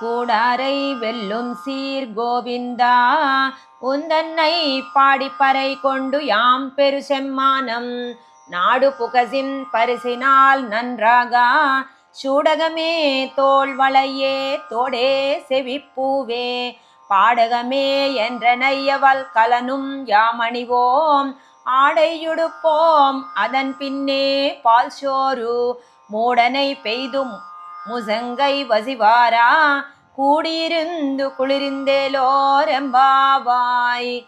கூடாரை வெல்லும் சீர் கோவிந்தா உந்தன்னை பாடிப்பறை கொண்டு யாம் பெரு செம்மானம் நாடு புகசின் பரிசினால் நன்றாகா சூடகமே தோல் வளையே தோடே செவிப்பூவே. பாடகமே என்ற நையவல் கலனும் யாமணிவோம் ஆடையுடுப்போம் அதன் பின்னே பால் சோறு மூடனை பெய்தும் ముజంగై വസിവാരാ కూడిరిందు కుళిరిందే లోరెంబావాయ్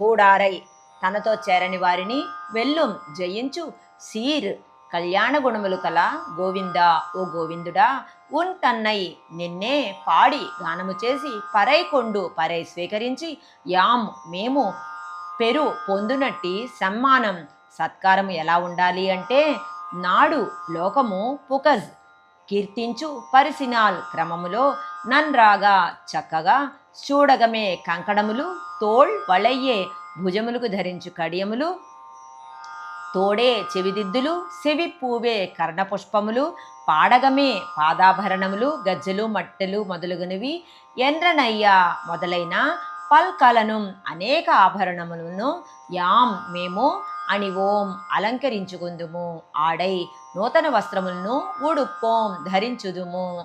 కూడారై తనతో చేరని వారిని వెల్లుం జయించు సీర్ కళ్యాణ గుణములు కల గోవిందా ఓ గోవిందుడా ఉన్ తన్నై నిన్నే పాడి గానము చేసి పరై కొండు పరై స్వీకరించి యాం మేము పెరు పొందునట్టి సన్మానం సత్కారం ఎలా ఉండాలి అంటే నాడు లోకము పుకజ్. కీర్తించు పరిసినాల్ క్రమములో నన్రాగా చక్కగా చూడగమే కంకణములు తోళ్ వలయ్యే భుజములకు ధరించు కడియములు. తోడే చెవిదిద్దులు సెవి పూవే కర్ణపుష్పములు. పాడగమే పాదాభరణములు గజ్జలు మట్టెలు మొదలుగునవి. ఎండ్రనయ్య మొదలైన పల్కలను అనేక ఆభరణములను యాం మేము అని ఓం అలంకరించుకుందుము. ఆడై నూతన వస్త్రములను ఉడుప్పోం ధరించుదుము.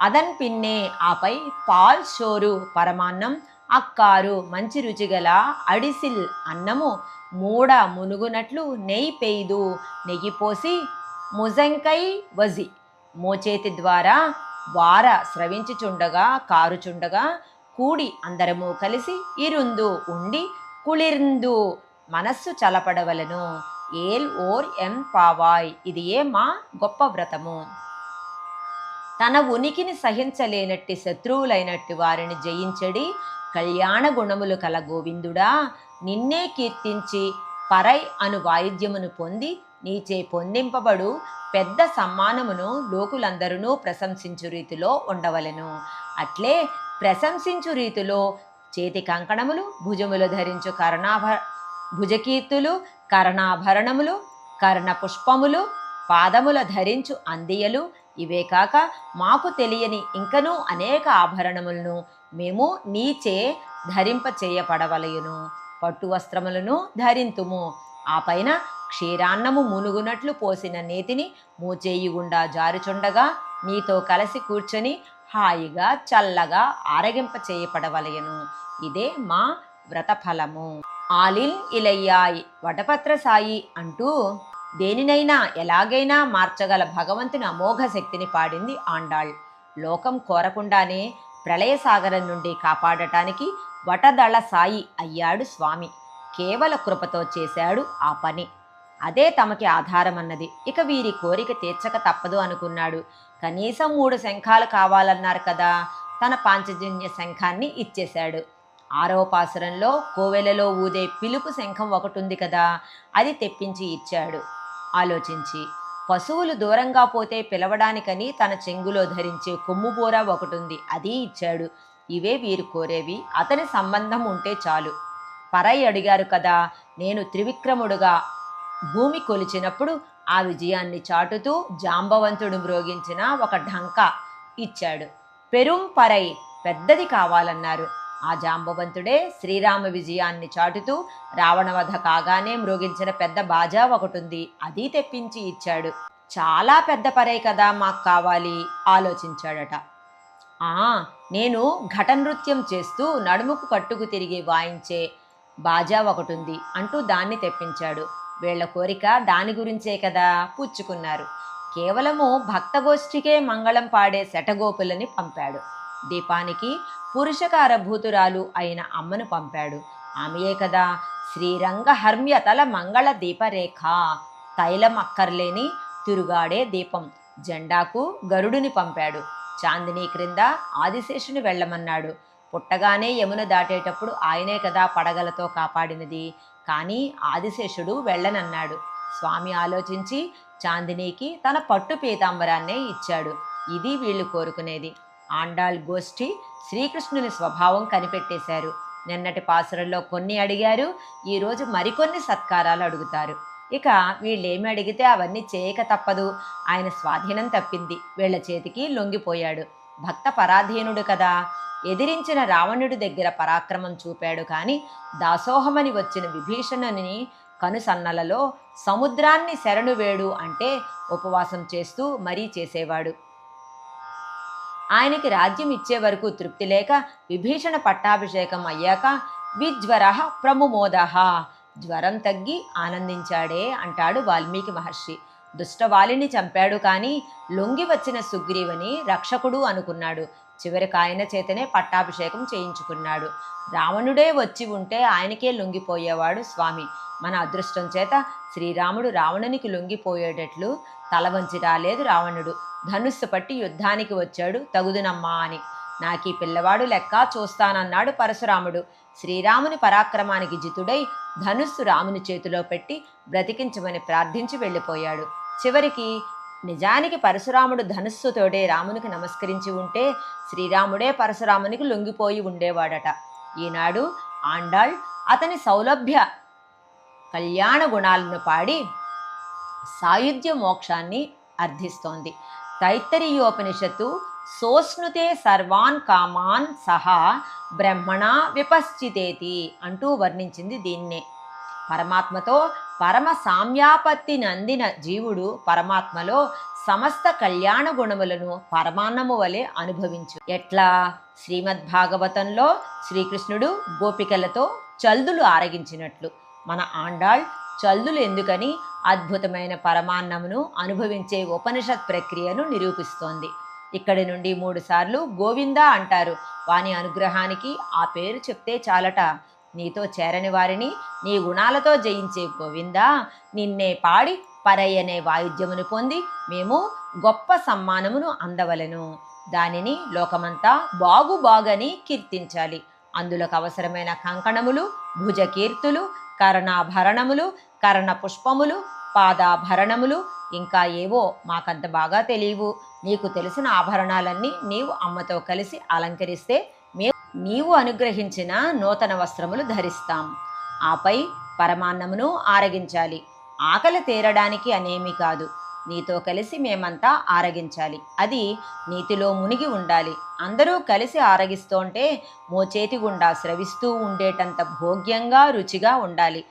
అదన్ పిన్నే ఆపై పాల్ షోరు పరమాన్నం అక్కారు మంచి రుచిగల అడిసిల్ అన్నము మూడ మునుగునట్లు నెయ్యి పెయ్దు. నెయ్యి పోసి ముజంకై వజి. మోచేతి ద్వారా వార స్రవించుచుండగా కారుచుండగా కూడి అందరము కలిసి ఇరుందు ఉండి కుళిర్ందు మనస్సు చలపడవలను. ఏల్ ఓర్ ఎం పావాయ్. ఇది ఏ మా గొప్ప వ్రతము. తన ఉనికిని సహించలేనట్టి శత్రువులైనట్టి వారిని జయించడి కళ్యాణ గుణములు కల గోవిందుడా నిన్నే కీర్తించి పరై అను వాయిద్యమును పొంది నీచే పొందింపబడు పెద్ద సమ్మానమును లోకులందరూ ప్రశంసించు రీతిలో ఉండవలెను. అట్లే ప్రశంసించు రీతిలో చేతి కంకణములు భుజములు ధరించు కర్ణాభ భుజకీర్తులు కర్ణాభరణములు కర్ణ పుష్పములు పాదముల ధరించు అందియలు. ఇవే కాక మాకు తెలియని ఇంకనూ అనేక ఆభరణములను మేము నీచే ధరింప చేయపడవలయును పట్టు వస్త్రములను ధరింతుము. ఆ పైన క్షీరాన్నము మునుగునట్లు పోసిన నేతిని మూచేయుగుండా జారుచుండగా నీతో కలిసి కూర్చొని హాయిగా చల్లగా ఆరగింప చేయపడవలయను ఇదే మా వ్రతఫలము. ఆలిల్ ఇలయ్యాయ్ వటపత్ర సాయి అంటూ దేనినైనా ఎలాగైనా మార్చగల భగవంతుని అమోఘ శక్తిని పాడింది ఆండాళ్. లోకం కోరకుండానే ప్రళయ సాగరం నుండి కాపాడటానికి వటదళ సాయి అయ్యాడు స్వామి. కేవల కృపతో చేశాడు ఆ పని. అదే తమకి ఆధారమన్నది. ఇక వీరి కోరిక తీర్చక తప్పదు అనుకున్నాడు. కనీసం మూడు శంఖాలు కావాలన్నారు కదా! తన పాంచజన్య శంఖాన్ని ఇచ్చేశాడు. ఆరవ పాసురంలో కోవెలలో ఊదే పిలుపు శంఖం ఒకటి ఉంది కదా! అది తెప్పించి ఇచ్చాడు. ఆలోచించి పశువులు దూరంగా పోతే పిలవడానికని తన చెంగులో ధరించే కొమ్ముబోర ఒకటి ఉంది అది ఇచ్చాడు. ఇవే వీరు కోరేవి. అతని సంబంధం ఉంటే చాలు. పరై అడిగారు కదా! నేను త్రివిక్రముడుగా భూమి కొలిచినప్పుడు ఆ విజయాన్ని చాటుతూ జాంబవంతుడు మ్రోగించిన ఒక ఢంకా ఇచ్చాడు. పెరుం పరై పెద్దది కావాలన్నారు ఆ జాంబవంతుడే శ్రీరామ విజయాన్ని చాటుతూ రావణవధ కాగానే మ్రోగించిన పెద్ద బాజా ఒకటుంది. అది తెప్పించి ఇచ్చాడు. చాలా పెద్ద పరై కదా మాకు కావాలి ఆలోచించాడట. ఆ నేను ఘట నృత్యం చేస్తూ నడుముకు కట్టుకు తిరిగి వాయించే బాజా ఒకటుంది అంటూ దాన్ని తెప్పించాడు. వీళ్ళ కోరిక దాని గురించే కదా పుచ్చుకున్నారు. కేవలము భక్తగోష్ఠికే మంగళం పాడే శటగోపులని పంపాడు. దీపానికి పురుషకారభూతురాలు అయిన అమ్మను పంపాడు. ఆమెయే కదా శ్రీరంగహర్మ్యతల మంగళ దీపరేఖ. తైలం అక్కర్లేని తిరుగాడే దీపం జెండాకు గరుడుని పంపాడు. చాందిని క్రింద ఆదిశేషుని వెళ్ళమన్నాడు. పుట్టగానే యమున దాటేటప్పుడు ఆయనే కదా పడగలతో కాపాడినది. కానీ ఆదిశేషుడు వెళ్ళనన్నాడు. స్వామి ఆలోచించి చాందినికి తన పట్టు పీతాంబరాన్నే ఇచ్చాడు. ఇది వీళ్ళు కోరుకునేది. ఆండాళ్ గోష్ఠి శ్రీకృష్ణుని స్వభావం కనిపెట్టేశారు. నిన్నటి పాసురంలో కొన్ని అడిగారు ఈరోజు మరికొన్ని సత్కారాలు అడుగుతారు. ఇక వీళ్ళేమి అడిగితే అవన్నీ చేయక తప్పదు. ఆయన స్వాధీనం తప్పింది. వీళ్ళ చేతికి లొంగిపోయాడు. భక్త పరాధీనుడు కదా. ఎదిరించిన రావణుడి దగ్గర పరాక్రమం చూపాడు కానీ దాసోహమని వచ్చిన విభీషణుని కనుసన్నలలో సముద్రాన్ని శరణు వేడు అంటే ఉపవాసం చేస్తూ మరీ చేసేవాడు. ఆయనకి రాజ్యం ఇచ్చే వరకు తృప్తి లేక విభీషణ పట్టాభిషేకం అయ్యాక విజ్వర ప్రముమోదహ జ్వరం తగ్గి ఆనందించాడే అంటాడు వాల్మీకి మహర్షి. దుష్టవాలిని చంపాడు కానీ లొంగి వచ్చిన సుగ్రీవని రక్షకుడు అనుకున్నాడు. చివరికి ఆయన చేతనే పట్టాభిషేకం చేయించుకున్నాడు. రావణుడే వచ్చి ఉంటే ఆయనకే లొంగిపోయేవాడు స్వామి. మన అదృష్టం చేత శ్రీరాముడు రావణునికి లొంగిపోయేటట్లు తల వంచి రాలేదు రావణుడు. ధనుస్సు పట్టి యుద్ధానికి వచ్చాడు తగుదునమ్మా అని. నాకీ పిల్లవాడు లెక్క చూస్తానన్నాడు పరశురాముడు. శ్రీరాముని పరాక్రమానికి జితుడై ధనుస్సు రాముని చేతిలో పెట్టి బ్రతికించమని ప్రార్థించి వెళ్ళిపోయాడు. చివరికి నిజానికి పరశురాముడు ధనుస్సుతోడే రామునికి నమస్కరించి ఉంటే శ్రీరాముడే పరశురామునికి లొంగిపోయి ఉండేవాడట. ఈనాడు ఆండాళ్ అతని సౌలభ్య కళ్యాణ గుణాలను పాడి సాయుధ్య మోక్షాన్ని అర్థిస్తోంది. తైత్తరీయోపనిషత్తు సోస్నుతే సర్వాన్ కామాన్ సహా బ్రహ్మణ విపశ్చితేతి అంటూ వర్ణించింది దీన్నే. పరమాత్మతో పరమ సామ్యాపత్తి నందిన జీవుడు పరమాత్మలో సమస్త కళ్యాణ గుణములను పరమాన్నము వలె అనుభవించు. ఎట్లా? శ్రీమద్భాగవతంలో శ్రీకృష్ణుడు గోపికలతో చల్దులు ఆరగించినట్లు. మన ఆండాళ్ చల్దులు ఎందుకని అద్భుతమైన పరమాన్నమును అనుభవించే ఉపనిషత్ ప్రక్రియను నిరూపిస్తోంది. ఇక్కడి నుండి మూడుసార్లు గోవింద అంటారు. వాని అనుగ్రహానికి ఆ పేరు చెప్తే చాలట. నీతో చేరని వారిని నీ గుణాలతో జయించే గోవిందా నిన్నే పాడి పరయ్యనే వాయిద్యమును పొంది మేము గొప్ప సమ్మానమును అందవలెను. దానిని లోకమంతా బాగు బాగని కీర్తించాలి. అందులోకి అవసరమైన కంకణములు భుజకీర్తులు కరణాభరణములు కరణ పుష్పములు పాదాభరణములు ఇంకా ఏవో మాకంత బాగా తెలియవు. నీకు తెలిసిన ఆభరణాలన్నీ నీవు అమ్మతో కలిసి అలంకరిస్తే నీవు అనుగ్రహించిన నూతన వస్త్రములు ధరిస్తాం. ఆపై పరమాన్నమును ఆరగించాలి. ఆకలి తీరడానికి అనేమి కాదు. నీతో కలిసి మేమంతా ఆరగించాలి. అది నీతిలో మునిగి ఉండాలి. అందరూ కలిసి ఆరగిస్తుంటే మోచేతి గుండా స్రవిస్తూ ఉండేటంత భోగ్యంగా రుచిగా ఉండాలి.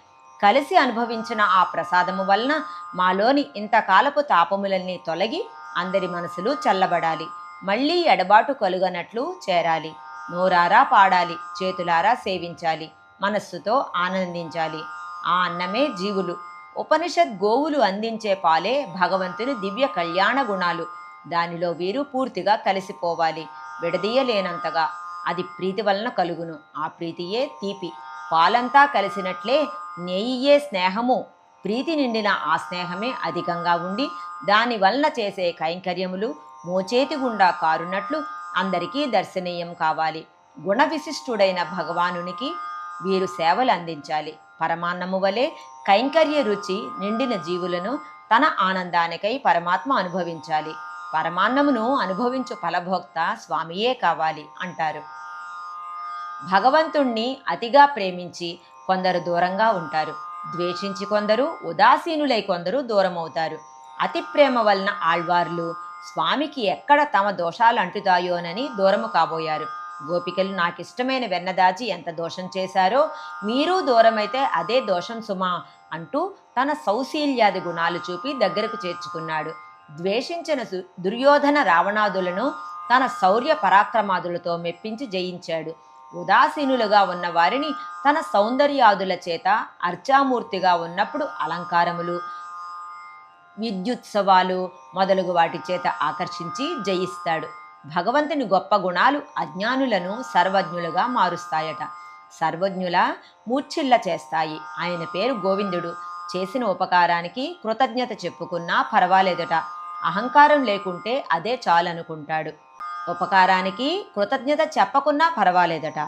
కలిసి అనుభవించిన ఆ ప్రసాదము వలన మాలోని ఇంతకాలపు తాపములన్నీ తొలగి అందరి మనసులు చల్లబడాలి. మళ్ళీ ఎడబాటు కలుగనట్లు చేరాలి. నోరారా పాడాలి చేతులారా సేవించాలి మనస్సుతో ఆనందించాలి. ఆ అన్నమే జీవులు. ఉపనిషత్ గోవులు అందించే పాలే భగవంతుని దివ్య కళ్యాణ గుణాలు. దానిలో వీరు పూర్తిగా కలిసిపోవాలి విడదీయలేనంతగా. అది ప్రీతి వలన కలుగును. ఆ ప్రీతియే తీపి. పాలంతా కలిసినట్లే నెయ్యే స్నేహము. ప్రీతి నిండిన ఆ స్నేహమే అధికంగా ఉండి దాని వలన చేసే కైంకర్యములు మోచేతి గుండా కారునట్లు అందరికీ దర్శనీయం కావాలి. గుణ విశిష్టుడైన భగవానునికి వీరు సేవలు అందించాలి. పరమాన్నము వలె కైంకర్య రుచి నిండిన జీవులను తన ఆనందానికై పరమాత్మ అనుభవించాలి. పరమాన్నమును అనుభవించు ఫలభోక్త స్వామియే కావాలి అంటారు. భగవంతుణ్ణి అతిగా ప్రేమించి కొందరు దూరంగా ఉంటారు. ద్వేషించి కొందరు ఉదాసీనులై కొందరు దూరమవుతారు. అతి ప్రేమ వలన ఆళ్వార్లు స్వామికి ఎక్కడ తమ దోషాలు అంటుతాయోనని దూరము కాబోయారు. గోపికలు నాకిష్టమైన వెన్నదాచి ఎంత దోషం చేశారో మీరు దూరమైతే అదే దోషం సుమా అంటూ తన సౌశీల్యాది గుణాలు చూపి దగ్గరకు చేర్చుకున్నాడు. ద్వేషించిన సు- దుర్యోధన రావణాదులను తన శౌర్య పరాక్రమాదులతో మెప్పించి జయించాడు. ఉదాసీనులుగా ఉన్న వారిని తన సౌందర్యాదుల చేత అర్చామూర్తిగా ఉన్నప్పుడు అలంకారములు విద్యుత్సవాలు మొదలగు వాటి చేత ఆకర్షించి జయిస్తాడు. భగవంతుని గొప్ప గుణాలు అజ్ఞానులను సర్వజ్ఞులుగా మారుస్తాయట. సర్వజ్ఞుల మూర్ఛిల్ల చేస్తాయి. ఆయన పేరు గోవిందుడు. చేసిన ఉపకారానికి కృతజ్ఞత చెప్పుకున్నా పర్వాలేదట. అహంకారం లేకుంటే అదే చాలనుకుంటాడు. ఉపకారానికి కృతజ్ఞత చెప్పకున్నా పర్వాలేదట.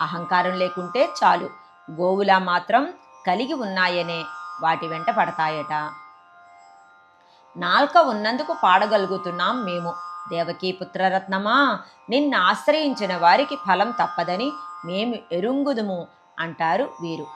అహంకారం లేకుంటే చాలు. గోవులా మాత్రం కలిగి ఉన్నాయనే వాటి వెంట పడతాయట. నాల్క ఉన్నందుకు పాడగలుగుతున్నాం మేము. దేవకీ పుత్రరత్నమా? నిన్ను ఆశ్రయించిన వారికి ఫలం తప్పదని మేము ఎరుంగుదుము అంటారు వీరు.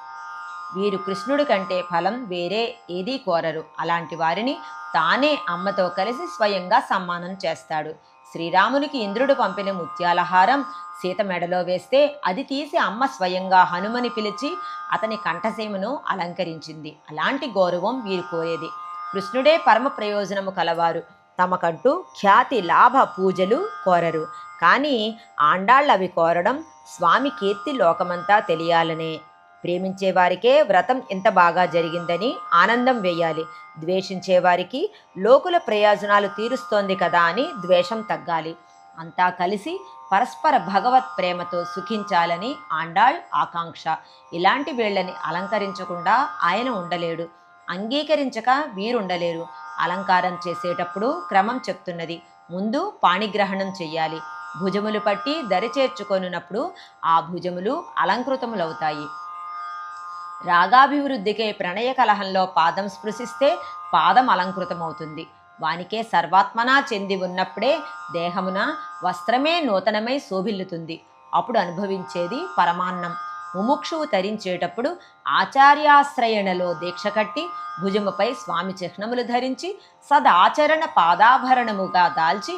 వీరు కృష్ణుడి కంటే ఫలం వేరే ఏదీ కోరరు. అలాంటి వారిని తానే అమ్మతో కలిసి స్వయంగా సమ్మానం చేస్తాడు. శ్రీరామునికి ఇంద్రుడు పంపిన ముత్యాలహారం సీత మెడలో వేస్తే అది తీసి అమ్మ స్వయంగా హనుమని పిలిచి అతని కంఠసీమను అలంకరించింది. అలాంటి గౌరవం వీరు కోరేది. కృష్ణుడే పరమ ప్రయోజనము కలవారు. తమకంటూ ఖ్యాతి లాభ పూజలు కోరరు. కానీ ఆండాళ్ళు అవి కోరడం స్వామి కీర్తి లోకమంతా తెలియాలనే. ప్రేమించే వారికే వ్రతం ఎంత బాగా జరిగిందని ఆనందం వేయాలి. ద్వేషించే వారికి లోకుల ప్రయోజనాలు తీరుస్తోంది కదా అని ద్వేషం తగ్గాలి. అంతా కలిసి పరస్పర భగవత్ ప్రేమతో సుఖించాలని ఆండాళ్ ఆకాంక్ష. ఇలాంటి వీళ్ళని అలంకరించకుండా ఆయన ఉండలేడు. అంగీకరించక వీరుండలేరు. అలంకారం చేసేటప్పుడు క్రమం చెప్తున్నది. ముందు పాణిగ్రహణం చెయ్యాలి. భుజములు పట్టి దరి చేర్చుకొనున్నప్పుడు ఆ భుజములు అలంకృతములవుతాయి. రాగాభివృద్ధికే ప్రణయ కలహంలో పాదం స్పృశిస్తే పాదం అలంకృతమవుతుంది. వానికే సర్వాత్మనా చెంది ఉన్నప్పుడే దేహమున వస్త్రమే నూతనమై శోభిల్లుతుంది. అప్పుడు అనుభవించేది పరమాన్నం. ముముక్షువు తరించేటప్పుడు ఆచార్యాశ్రయణలో దీక్ష కట్టి భుజముపై స్వామి చిహ్నములు ధరించి సదాచరణ పాదాభరణముగా దాల్చి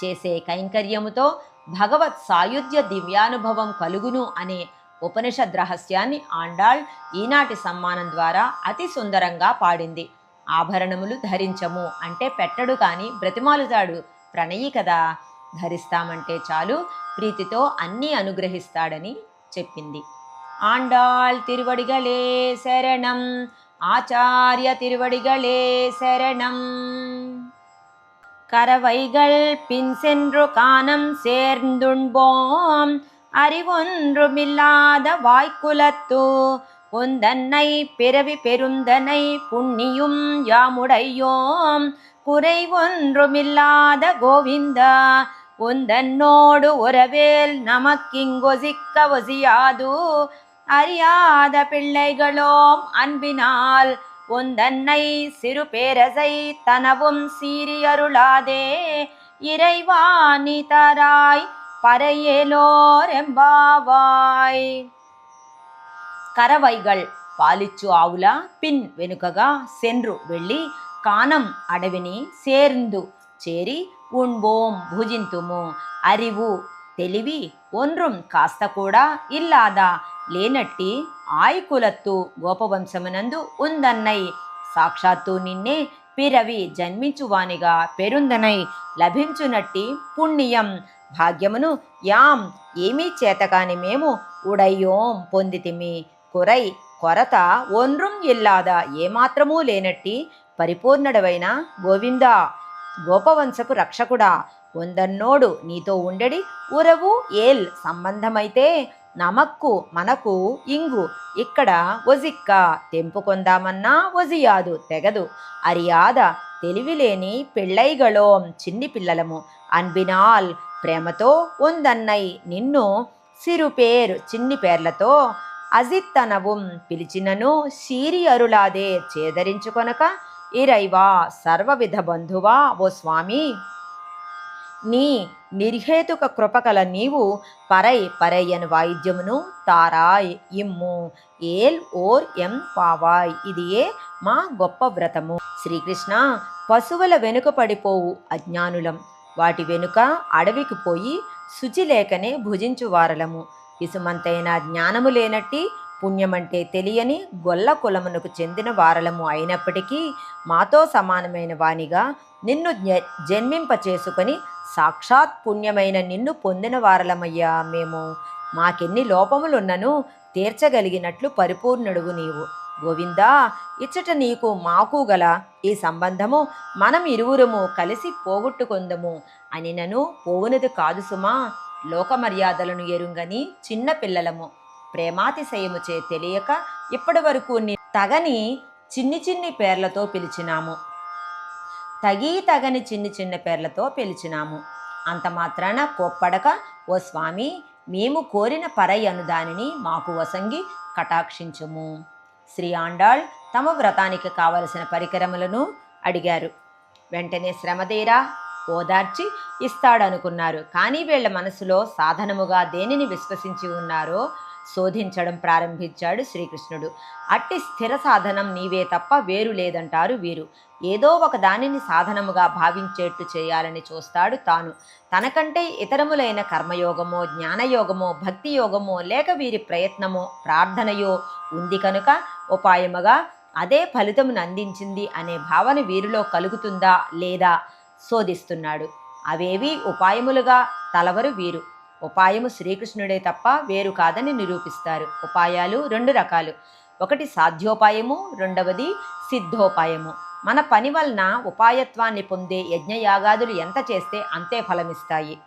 చేసే కైంకర్యముతో భగవత్ సాయుధ్య దివ్యానుభవం కలుగును అనే ఉపనిషద్ రహస్యాన్ని ఆండాళ్ ఈనాటి సమ్మానం ద్వారా అతి సుందరంగా పాడింది. ఆభరణములు ధరించము అంటే పెట్టడు కానీ బ్రతిమాలుతాడు ప్రణయి కదా. ధరిస్తామంటే చాలు ప్రీతితో అన్నీ అనుగ్రహిస్తాడని చెప్పింది. ஆண்டாள் திருவடிகளே சரணம். ஆச்சாரிய திருவடிகளே சரணம். கரவைகள் பின் சென்று காணம் சேர்ந்துண்போம். அறிவொன்றுமில்லாத வாய்க்குலத்தூ உந்தன்னை பிறவி பெருந்தனை புண்ணியும் யாமுடையோம். குறைவொன்றுமில்லாத கோவிந்தா உந்தன்னோடு உறவேல் நமக்கிங்கொசிக்க ஒசியாது அறியாத பிள்ளைகளோம் அன்பினால் உந்தன்னை சிறு பேரசை தனவும் சீரியருளாதே இறைவா நீ தராய் పరయేలోరెంబావాయ్ కరవైగల్ పాలిచ్చు ఆవుల పిన్ వెనుకగా సెన్రు వెళ్ళి కానం అడవిని సేర్ందు చేరి ఉణ్బోం భుజింతుము అరివు తెలివి ఒన్రుం కాస్త కూడా ఇల్లాదా? లేనట్టి ఆయకులత్తు గోపవంశమునందు ఉందన్నై. సాక్షాత్తు నిన్నే పిరవి జన్మించువానిగా పెరుందనై. లభించునట్టి పుణ్యం. భాగ్యమును యాం ఏమీ చేతకాని మేము ఉడయ్యోం పొందితిమి. కురై కొరత ఒన్రుం ఇల్లాదా? ఏమాత్రమూ లేనట్టి పరిపూర్ణుడవైన గోవిందా. గోపవంశపు రక్షకుడా. ಒಂದನ್ನೋಡು నీతో ఉండడి ఉరవు ఏల్ సంబంధమైతే నమక్కు మనకు ఇంగు ఇక్కడ ఒజిక్క తెంపుకొందామన్నా ఒజియాదు తెగదు అరియాద తెలివిలేని పెళ్ళైగళోం చిన్ని పిల్లలము అన్బినాల్ ప్రేమతో ఉందన్నై నిన్ను సిరు పేరు చిన్ని పేర్లతో అజిత్తనవుం పిలిచినను సీరి అరులాదే చేదరించుకొనక ఇరైవా సర్వవిధ బంధువా ఓ స్వామి నీ నిర్హేతుక కృపకల నీవు పరై పరయ్యను వాయిద్యమును తారాయ్ ఇమ్ము. ఏల్ ఓర్ ఎం పావాయ్. ఇది ఏ మా గొప్ప వ్రతము. శ్రీకృష్ణ పశువుల వెనుక పడిపోవు అజ్ఞానులం. వాటి వెనుక అడవికి పోయి శుచి లేకనే భుజించు వారలము. ఇసుమంతైన జ్ఞానము లేనట్టి పుణ్యమంటే తెలియని గొల్ల కులమునకు చెందిన వారలము అయినప్పటికీ మాతో సమానమైన వానిగా నిన్ను జ్ఞ- జన్మింపచేసుకొని సాక్షాత్ పుణ్యమైన నిన్ను పొందిన వారలమయ్యా. మేము మాకెన్ని లోపములున్నను తీర్చగలిగినట్లు పరిపూర్ణుడువు నీవు. గోవిందా ఇచ్చట నీకు మాకు గల ఈ సంబంధము మనం ఇరువురము కలిసి పోగొట్టుకొందము అని నను పోవునది కాదు సుమా. లోక మర్యాదలను ఎరుంగని చిన్న పిల్లలము. ప్రేమాతిశయముచే తెలియక ఇప్పటి వరకు తగని చిన్ని చిన్ని పేర్లతో పిలిచినాము. తగి తగని చిన్న చిన్న పేర్లతో పిలిచినాము. అంత మాత్రాన కోప్పడక ఓ స్వామి మేము కోరిన పరై అను దానిని మాకు వసంగి కటాక్షించుము. శ్రీ ఆండాళ్ తమ వ్రతానికి కావలసిన పరికరములను అడిగారు. వెంటనే శ్రమదేరా ఓదార్చి ఇస్తాడనుకున్నారు. కానీ వీళ్ళ మనసులో సాధనముగా దేనిని విశ్వసించి ఉన్నారో శోధించడం ప్రారంభించాడు శ్రీకృష్ణుడు. అట్టి స్థిర సాధనం నీవే తప్ప వేరు లేదంటారు వీరు. ఏదో ఒక దానిని సాధనముగా భావించేట్టు చేయాలని చూస్తాడు తాను. తనకంటే ఇతరములైన కర్మయోగమో జ్ఞానయోగమో భక్తి యోగమో లేక వీరి ప్రయత్నమో ప్రార్థనయో ఉంది కనుక ఉపాయముగా అదే ఫలితమును అందించింది అనే భావన వీరిలో కలుగుతుందా లేదా శోధిస్తున్నాడు. అవేవి ఉపాయములుగా తలవరు వీరు. ఉపాయము శ్రీకృష్ణుడే తప్ప వేరు కాదని నిరూపిస్తారు. ఉపాయాలు రెండు రకాలు. ఒకటి సాధ్యోపాయము రెండవది సిద్ధోపాయము. మన పని వలన ఉపాయత్వాన్ని పొందే యజ్ఞయాగాదులు ఎంత చేస్తే అంతే ఫలమిస్తాయి.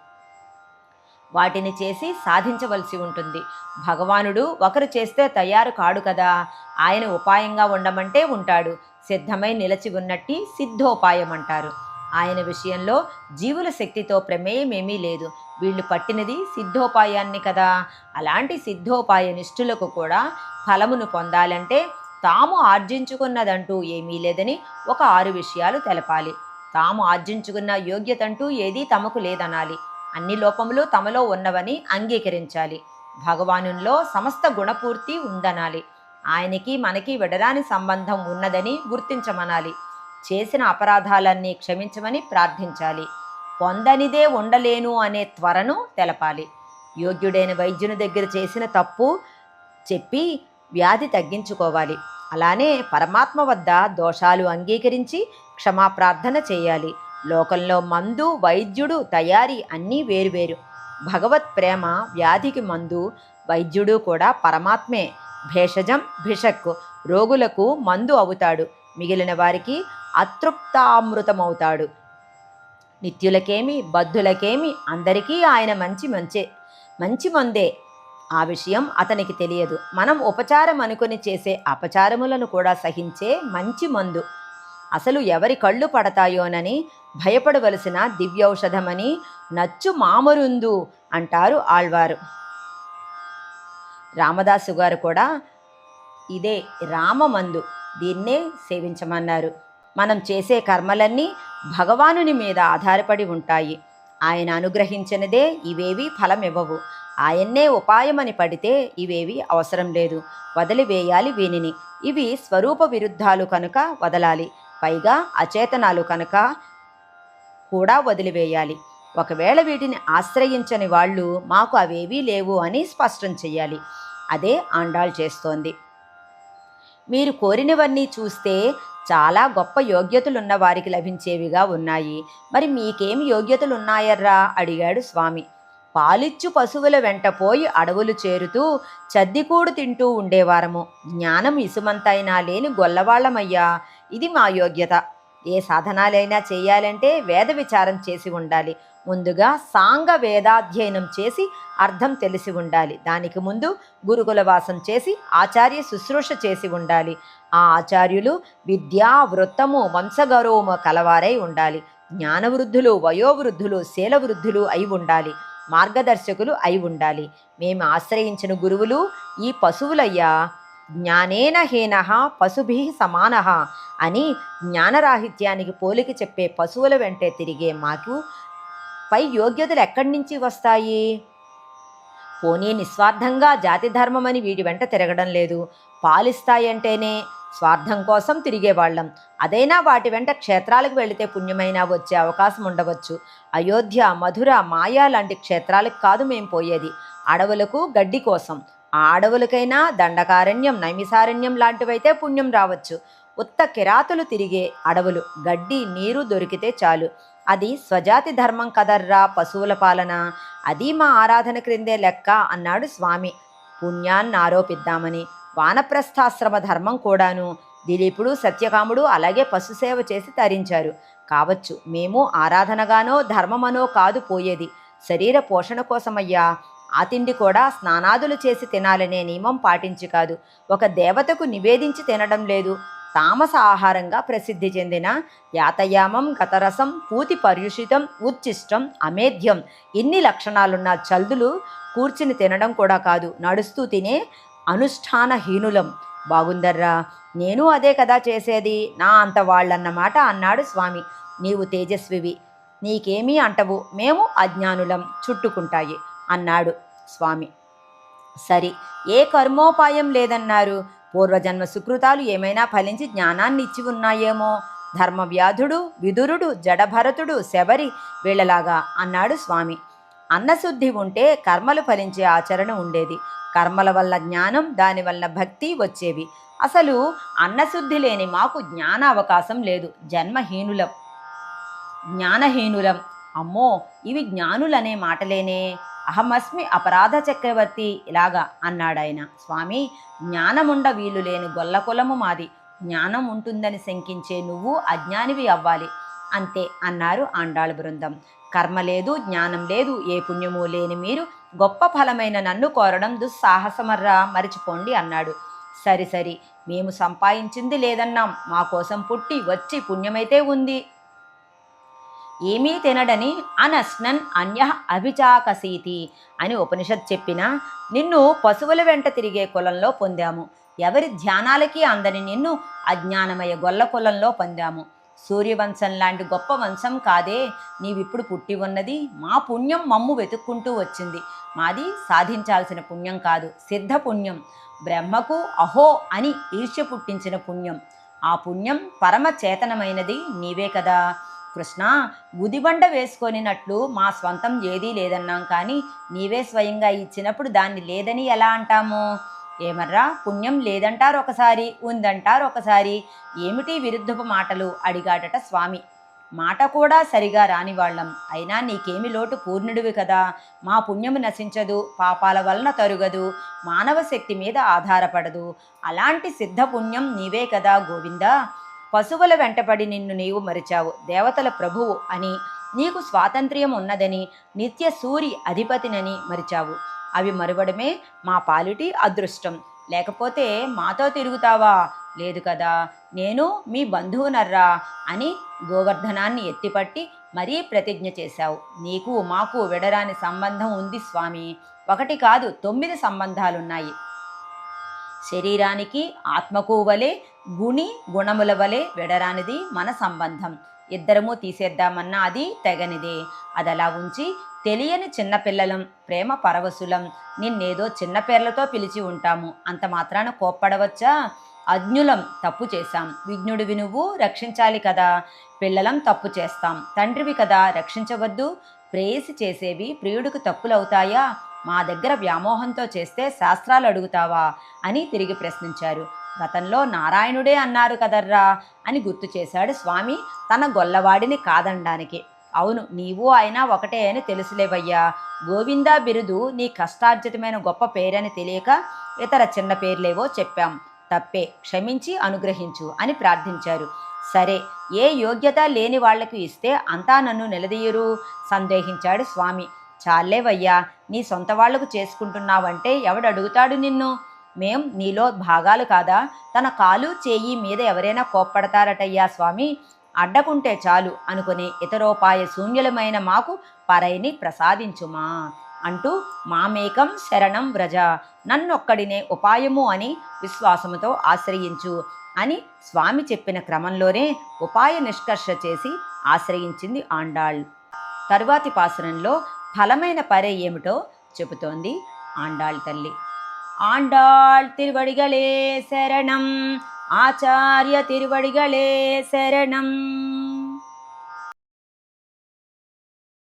వాటిని చేసి సాధించవలసి ఉంటుంది. భగవానుడు ఒకరు చేస్తే తయారు కాడు కదా. ఆయన ఉపాయంగా ఉండమంటే ఉంటాడు. సిద్ధమై నిలచి ఉన్నట్టి సిద్ధోపాయం అంటారు ఆయన విషయంలో జీవుల శక్తితో ప్రమేయమేమీ లేదు. వీళ్ళు పట్టినది సిద్ధోపాయాన్ని కదా. అలాంటి సిద్ధోపాయ నిష్ఠులకు కూడా ఫలమును పొందాలంటే తాము ఆర్జించుకున్నదంటూ ఏమీ లేదని ఒక ఆరు విషయాలు తెలపాలి. తాము ఆర్జించుకున్న యోగ్యతంటూ ఏదీ తమకు లేదనాలి. అన్ని లోపములు తమలో ఉన్నవని అంగీకరించాలి. భగవానుల్లో సమస్త గుణపూర్తి ఉందనాలి. ఆయనకి మనకి విడరాని సంబంధం ఉన్నదని గుర్తించమనాలి. చేసిన అపరాధాలన్నీ క్షమించమని ప్రార్థించాలి. పొందనిదే ఉండలేను అనే త్వరను తెలపాలి. యోగ్యుడైన వైద్యుని దగ్గర చేసిన తప్పు చెప్పి వ్యాధి తగ్గించుకోవాలి. అలానే పరమాత్మ వద్ద దోషాలు అంగీకరించి క్షమాప్రార్థన చేయాలి. లోకంలో మందు వైద్యుడు తయారీ అన్నీ వేరువేరు. భగవత్ ప్రేమ వ్యాధికి మందు వైద్యుడు కూడా పరమాత్మే. భేషజం భిషక్ రోగులకు మందు అవుతాడు. మిగిలిన వారికి అతృప్తామృతమవుతాడు. నిత్యులకేమి బద్ధులకేమి అందరికీ ఆయన మంచి మంచే మంచి మందే. ఆ విషయం అతనికి తెలియదు. మనం ఉపచారం అనుకుని చేసే అపచారములను కూడా సహించే మంచి మందు. అసలు ఎవరి కళ్ళు పడతాయోనని భయపడవలసిన దివ్యౌషధమని నచ్చు మామరుందు అంటారు ఆళ్వారు. రామదాసు గారు కూడా ఇదే రామమందు దీన్నే సేవించమన్నారు. మనం చేసే కర్మలన్నీ భగవానుని మీద ఆధారపడి ఉంటాయి. ఆయన అనుగ్రహించినదే ఇవేవి ఫలమివ్వవు. ఆయన్నే ఉపాయమని పడితే ఇవేవి అవసరం లేదు. వదిలివేయాలి వీనిని. ఇవి స్వరూప విరుద్ధాలు కనుక వదలాలి. పైగా అచేతనాలు కనుక కూడా వదిలివేయాలి ఒకవేళ వీటిని ఆశ్రయించని వాళ్ళు మాకు అవేవీ లేవు అని స్పష్టం చెయ్యాలి. అదే ఆండాళ్ చేస్తోంది. మీరు కోరినవన్నీ చూస్తే చాలా గొప్ప యోగ్యతలున్న వారికి లభించేవిగా ఉన్నాయి. మరి మీకేం యోగ్యతలున్నాయర్రా? అడిగాడు స్వామి. పాలిచ్చు పశువుల వెంట పోయి అడవులు చేరుతూ చద్దికూడు తింటూ ఉండేవారము. జ్ఞానం ఇసుమంతైనా లేని గొల్లవాళ్ళమయ్యా ఇది మా యోగ్యత. ఏ సాధనాలైనా చేయాలంటే వేద విచారం చేసి ఉండాలి. ముందుగా సాంగ వేదాధ్యయనం చేసి అర్థం తెలిసి ఉండాలి. దానికి ముందు గురుకుల వాసం చేసి ఆచార్య శుశ్రూష చేసి ఉండాలి. ఆ ఆచార్యులు విద్యా వృత్తము వంశగౌరవము కలవారై ఉండాలి. జ్ఞానవృద్ధులు వయోవృద్ధులు శీలవృద్ధులు అయి ఉండాలి. మార్గదర్శకులు అయి ఉండాలి. మేము ఆశ్రయించిన గురువులు ఈ పశువులయ్యా. జ్ఞానేన హీన పశుభి సమాన అని జ్ఞానరాహిత్యానికి పోలిక చెప్పే పశువుల వెంటే తిరిగే మాకు పై యోగ్యతలు ఎక్కడి నుంచి వస్తాయి? పోనీ నిస్వార్థంగా జాతి ధర్మమని వీడి వెంట తిరగడం లేదు. పాలిస్తాయంటేనే స్వార్థం కోసం తిరిగేవాళ్ళం. అదైనా వాటి వెంట క్షేత్రాలకు వెళితే పుణ్యమైనా వచ్చే అవకాశం ఉండవచ్చు. అయోధ్య మధుర మాయా లాంటి క్షేత్రాలకు కాదు మేం పోయేది. అడవులకు గడ్డి కోసం. ఆ అడవులకైనా దండకారణ్యం నైమిసారణ్యం లాంటివైతే పుణ్యం రావచ్చు. ఉత్త కిరాతులు తిరిగే అడవులు. గడ్డి నీరు దొరికితే చాలు. అది స్వజాతి ధర్మం కదర్రా పశువుల పాలన. అది మా ఆరాధన క్రిందే లెక్క అన్నాడు స్వామి. పుణ్యాన్ని ఆరోపిద్దామని. వానప్రస్థాశ్రమ ధర్మం కూడాను. దిలీపుడు సత్యకాముడు అలాగే పశుసేవ చేసి తరించారు. కావచ్చు మేము ఆరాధనగానో ధర్మమనో కాదు పోయేది. శరీర పోషణ కోసమయ్యా. ఆ తిండి కూడా స్నానాదులు చేసి తినాలనే నియమం పాటించి కాదు. ఒక దేవతకు నివేదించి తినడం లేదు. తామస ఆహారంగా ప్రసిద్ధి చెందిన యాతయామం గతరసం పూతి పర్యుషితం ఉచ్చిష్టం అమేధ్యం. ఇన్ని లక్షణాలున్న చల్దులు కూర్చుని తినడం కూడా కాదు నడుస్తూ తినే అనుష్ఠానహీనులం. బాగుందర్రా నేను అదే కదా చేసేది నా అంత వాళ్ళన్నమాట అన్నాడు స్వామి. నీవు తేజస్వివి నీకేమీ అంటవు మేము అజ్ఞానులం చుట్టుకుంటాయి అన్నాడు స్వామి. సరి ఏ కర్మోపాయం లేదన్నారు పూర్వజన్మ సుకృతాలు ఏమైనా ఫలించి జ్ఞానాన్ని ఇచ్చి ఉన్నాయేమో? ధర్మవ్యాధుడు విదురుడు జడభరతుడు శబరి వీళ్ళలాగా అన్నాడు స్వామి. అన్నశుద్ధి ఉంటే కర్మలు ఫలించే ఆచరణ ఉండేది. కర్మల వల్ల జ్ఞానం దానివల్ల భక్తి వచ్చేవి. అసలు అన్నశుద్ధి లేని మాకు జ్ఞాన అవకాశం లేదు. జన్మహీనులం. జ్ఞానహీనులం. అమ్మో ఇవి జ్ఞానులనే మాటలేనే? అహమస్మి అపరాధ చక్రవర్తి ఇలాగా అన్నాడాయన. స్వామి జ్ఞానముండ వీలు లేని గొల్లకులము మాది. జ్ఞానం ఉంటుందని శంకించే నువ్వు అజ్ఞానివి అవ్వాలి. అంతే అన్నారు ఆండాళ్ బృందం. కర్మ లేదు జ్ఞానం లేదు ఏ పుణ్యము లేని మీరు గొప్ప ఫలమైన నన్ను కోరడం దుస్సాహసమర్రా మరిచిపోండి అన్నాడు. సరి సరి మేము సంపాదించింది లేదన్నాం. మా కోసం పుట్టి వచ్చి పుణ్యమైతే ఉంది. ఏమీ తినడని అనస్నన్ అన్య అభిచాకసీతి అని ఉపనిషత్ చెప్పినా నిన్ను పశువుల వెంట తిరిగే కులంలో పొందాము. ఎవరి ధ్యానాలకి అందని నిన్ను అజ్ఞానమయ గొల్ల కులంలో పొందాము. సూర్యవంశం లాంటి గొప్ప వంశం కాదే నీవిప్పుడు పుట్టి ఉన్నది. మా పుణ్యం మమ్ము వెతుక్కుంటూ వచ్చింది. మాది సాధించాల్సిన పుణ్యం కాదు సిద్ధ పుణ్యం. బ్రహ్మకు అహో అని ఈర్ష్య పుట్టించిన పుణ్యం. ఆ పుణ్యం పరమ చేతనమైనది నీవే కదా. కృష్ణ గుదిబండ వేసుకొనినట్లు మా స్వంతం ఏదీ లేదన్నాం కానీ నీవే స్వయంగా ఇచ్చినప్పుడు దాన్ని లేదని ఎలా అంటాము? ఏమర్రా పుణ్యం లేదంటారు ఒకసారి ఉందంటారు ఒకసారి ఏమిటి విరుద్ధపు మాటలు? అడిగాడట స్వామి. మాట కూడా సరిగా రాని వాళ్ళం అయినా నీకేమి లోటు పూర్ణుడివి కదా. మా పుణ్యము నశించదు పాపాల వలన తరుగదు మానవ శక్తి మీద ఆధారపడదు. అలాంటి సిద్ధ పుణ్యం నీవే కదా గోవిందా? పశువుల వెంటపడి నిన్ను నీవు మరిచావు. దేవతల ప్రభువు అని నీకు స్వాతంత్ర్యం ఉన్నదని నిత్య సూరి అధిపతినని మరిచావు. అవి మరువడమే మా పాలిటి అదృష్టం. లేకపోతే మాతో తిరుగుతావా? లేదు కదా. నేను మీ బంధువునర్రా అని గోవర్ధనాన్ని ఎత్తిపట్టి మరీ ప్రతిజ్ఞ చేశావు. నీకు మాకు విడరాని సంబంధం ఉంది స్వామి. ఒకటి కాదు తొమ్మిది సంబంధాలున్నాయి. శరీరానికి ఆత్మకు వలె గుణి గుణముల వలె విడరానిది మన సంబంధం. ఇద్దరము తీసేద్దామన్నా అది తెగనిదే. అదలా ఉంచి తెలియని చిన్నపిల్లలం ప్రేమ పరవశులం నిన్నేదో చిన్న పేర్లతో పిలిచి ఉంటాము. అంత మాత్రాన కోప్పడవచ్చా? అజ్ఞులం తప్పు చేశాం. విజ్ఞుడివి నువ్వు రక్షించాలి కదా. పిల్లలం తప్పు చేస్తాం. తండ్రివి కదా రక్షించవద్దు. ప్రేయసి చేసేవి ప్రియుడికి తప్పులవుతాయా? మా దగ్గర వ్యామోహంతో చేస్తే శాస్త్రాలు అడుగుతావా అని తిరిగి ప్రశ్నించారు. గతంలో నారాయణుడే అన్నారు కదర్రా అని గుర్తు చేశాడు స్వామి తన గొల్లవాడిని కాదనడానికి అవును నీవు ఆయన ఒకటే అని తెలుసులేవయ్యా. గోవిందా బిరుదు నీ కష్టార్జితమైన గొప్ప పేరని తెలియక ఇతర చిన్న పేర్లేవో చెప్పాం. తప్పే క్షమించి అనుగ్రహించు అని ప్రార్థించారు. సరే ఏ యోగ్యత లేని వాళ్ళకు ఇస్తే అంతా నన్ను నిలదీయరు సందేహించాడు స్వామి. చాలేవయ్యా నీ సొంత వాళ్ళకు చేసుకుంటున్నావంటే ఎవడడుగుతాడు నిన్ను? మేం నీలో భాగాలు కాదా? తన కాలు చేయి మీద ఎవరైనా కోప్పడతారటయ్యా స్వామి. అడ్డకుంటే చాలు అనుకుని ఇతరోపాయ శూన్యులమైన మాకు పరైని ప్రసాదించుమా అంటూ మామేకం శరణం వ్రజ. నన్నొక్కడినే ఉపాయము అని విశ్వాసముతో ఆశ్రయించు అని స్వామి చెప్పిన క్రమంలోనే ఉపాయ నిష్కర్ష చేసి ఆశ్రయించింది ఆండాళ్. తరువాతి పాసురంలో ఫలమైన పరే ఏమిటో చెబుతోంది ఆండాళ్ తల్లి. ఆండాళ్ తిరువడిగలే శరణం ఆచార్య తిరువడిగలే శరణం.